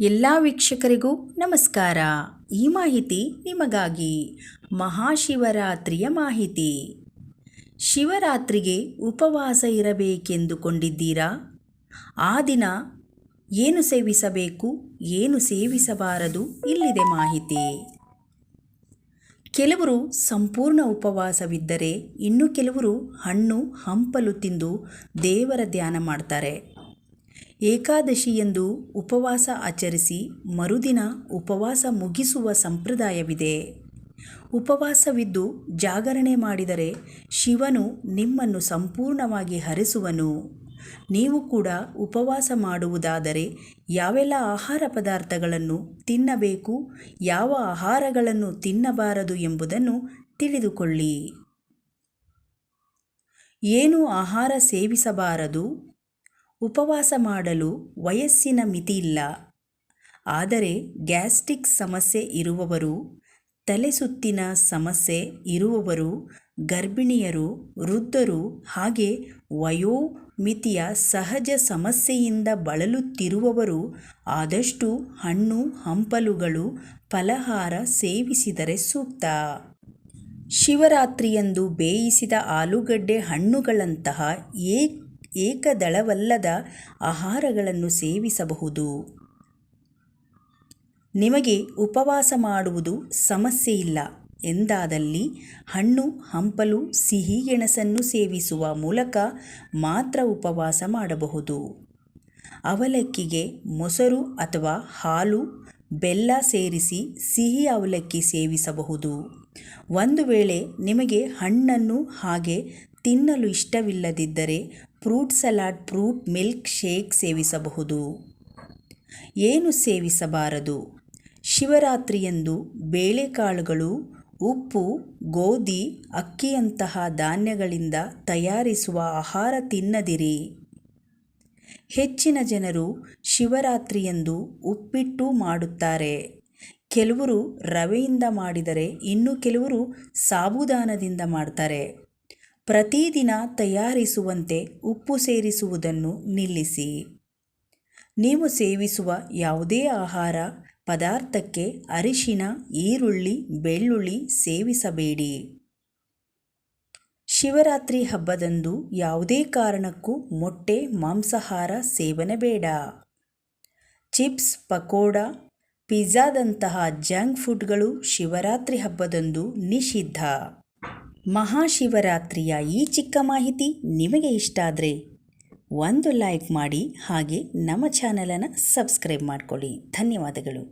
ಎಲ್ಲ ವೀಕ್ಷಕರಿಗೂ ನಮಸ್ಕಾರ. ಈ ಮಾಹಿತಿ ನಿಮಗಾಗಿ. ಮಹಾಶಿವರಾತ್ರಿಯ ಮಾಹಿತಿ. ಶಿವರಾತ್ರಿಗೆ ಉಪವಾಸ ಇರಬೇಕೆಂದುಕೊಂಡಿದ್ದೀರಾ? ಆ ದಿನ ಏನು ಸೇವಿಸಬೇಕು, ಏನು ಸೇವಿಸಬಾರದು ಇಲ್ಲಿದೆ ಮಾಹಿತಿ. ಕೆಲವರು ಸಂಪೂರ್ಣ ಉಪವಾಸವಿದ್ದರೆ ಇನ್ನು ಕೆಲವರು ಹಣ್ಣು, ಹಂಪಲು ತಿಂದು ದೇವರ ಧ್ಯಾನ ಮಾಡ್ತಾರೆ. ಏಕಾದಶಿಯಂದು ಉಪವಾಸ ಆಚರಿಸಿ ಮರುದಿನ ಉಪವಾಸ ಮುಗಿಸುವ ಸಂಪ್ರದಾಯವಿದೆ. ಉಪವಾಸವಿದ್ದು ಜಾಗರಣೆ ಮಾಡಿದರೆ ಶಿವನು ನಿಮ್ಮನ್ನು ಸಂಪೂರ್ಣವಾಗಿ ಹರಿಸುವನು. ನೀವು ಕೂಡ ಉಪವಾಸ ಮಾಡುವುದಾದರೆ ಯಾವೆಲ್ಲ ಆಹಾರ ಪದಾರ್ಥಗಳನ್ನು ತಿನ್ನಬೇಕು, ಯಾವ ಆಹಾರಗಳನ್ನು ತಿನ್ನಬಾರದು ಎಂಬುದನ್ನು ತಿಳಿದುಕೊಳ್ಳಿ. ಏನು ಆಹಾರ ಸೇವಿಸಬಾರದು? ಉಪವಾಸ ಮಾಡಲು ವಯಸ್ಸಿನ ಮಿತಿಯಿಲ್ಲ. ಆದರೆ ಗ್ಯಾಸ್ಟ್ರಿಕ್ ಸಮಸ್ಯೆ ಇರುವವರು ತಲೆ ಸುತ್ತಿನ ಸಮಸ್ಯೆ ಇರುವವರು, ಗರ್ಭಿಣಿಯರು, ವೃದ್ಧರು ಹಾಗೆ ವಯೋಮಿತಿಯ ಸಹಜ ಸಮಸ್ಯೆಯಿಂದ ಬಳಲುತ್ತಿರುವವರು ಆದಷ್ಟು ಹಣ್ಣು, ಹಂಪಲುಗಳು, ಫಲಹಾರ ಸೇವಿಸಿದರೆ ಸೂಕ್ತ. ಶಿವರಾತ್ರಿಯಂದು ಬೇಯಿಸಿದ ಆಲೂಗಡ್ಡೆ ಹಣ್ಣುಗಳಂತಹ ಏ ಏಕದಳವಲ್ಲದ ಆಹಾರಗಳನ್ನು ಸೇವಿಸಬಹುದು. ನಿಮಗೆ ಉಪವಾಸ ಮಾಡುವುದು ಸಮಸ್ಯೆ ಇಲ್ಲ ಎಂದಾದಲ್ಲಿ ಹಣ್ಣು, ಹಂಪಲು, ಸಿಹಿ, ಗೆಣಸನ್ನು ಸೇವಿಸುವ ಮೂಲಕ ಮಾತ್ರ ಉಪವಾಸ ಮಾಡಬಹುದು. ಅವಲಕ್ಕಿಗೆ ಮೊಸರು ಅಥವಾ ಹಾಲು, ಬೆಲ್ಲ ಸೇರಿಸಿ ಸಿಹಿ ಅವಲಕ್ಕಿ ಸೇವಿಸಬಹುದು. ಒಂದು ವೇಳೆ ನಿಮಗೆ ಹಣ್ಣನ್ನು ಹಾಗೆ ತಿನ್ನಲು ಇಷ್ಟವಿಲ್ಲದಿದ್ದರೆ fruit salad, fruit milk shake ಸೇವಿಸಬಹುದು. ಏನು ಸೇವಿಸಬಾರದು? ಶಿವರಾತ್ರಿಯಂದು ಬೇಳೆಕಾಳುಗಳು, ಉಪ್ಪು, ಗೋಧಿ, ಅಕ್ಕಿಯಂತಹ ಧಾನ್ಯಗಳಿಂದ ತಯಾರಿಸುವ ಆಹಾರ ತಿನ್ನದಿರಿ. ಹೆಚ್ಚಿನ ಜನರು ಶಿವರಾತ್ರಿಯಂದು ಉಪ್ಪಿಟ್ಟು ಮಾಡುತ್ತಾರೆ. ಕೆಲವರು ರವೆಯಿಂದ ಮಾಡಿದರೆ ಇನ್ನು ಕೆಲವರು ಸಾಬುದಾನದಿಂದ ಮಾಡ್ತಾರೆ. ಪ್ರತಿದಿನ ತಯಾರಿಸುವಂತೆ ಉಪ್ಪು ಸೇರಿಸುವುದನ್ನು ನಿಲ್ಲಿಸಿ. ನೀವು ಸೇವಿಸುವ ಯಾವುದೇ ಆಹಾರ ಪದಾರ್ಥಕ್ಕೆ ಅರಿಶಿನ, ಈರುಳ್ಳಿ, ಬೆಳ್ಳುಳ್ಳಿ ಸೇವಿಸಬೇಡಿ. ಶಿವರಾತ್ರಿ ಹಬ್ಬದಂದು ಯಾವುದೇ ಕಾರಣಕ್ಕೂ ಮೊಟ್ಟೆ, ಮಾಂಸಾಹಾರ, ಸೇವನೆ ಬೇಡ. ಚಿಪ್ಸ್, ಪಕೋಡ, ಪಿಜ್ಜಾದಂತಹ ಜಂಕ್ ಫುಡ್ಗಳು ಶಿವರಾತ್ರಿ ಹಬ್ಬದಂದು ನಿಷಿದ್ಧ. ಮಹಾಶಿವರಾತ್ರಿಯ ಈ ಚಿಕ್ಕ ಮಾಹಿತಿ ನಿಮಗೆ ಇಷ್ಟ ಆದರೆ ಒಂದು ಲೈಕ್ ಮಾಡಿ ಹಾಗೆ ನಮ್ಮ ಚಾನಲನ್ನು ಸಬ್ಸ್ಕ್ರೈಬ್ ಮಾಡಿಕೊಳ್ಳಿ. ಧನ್ಯವಾದಗಳು.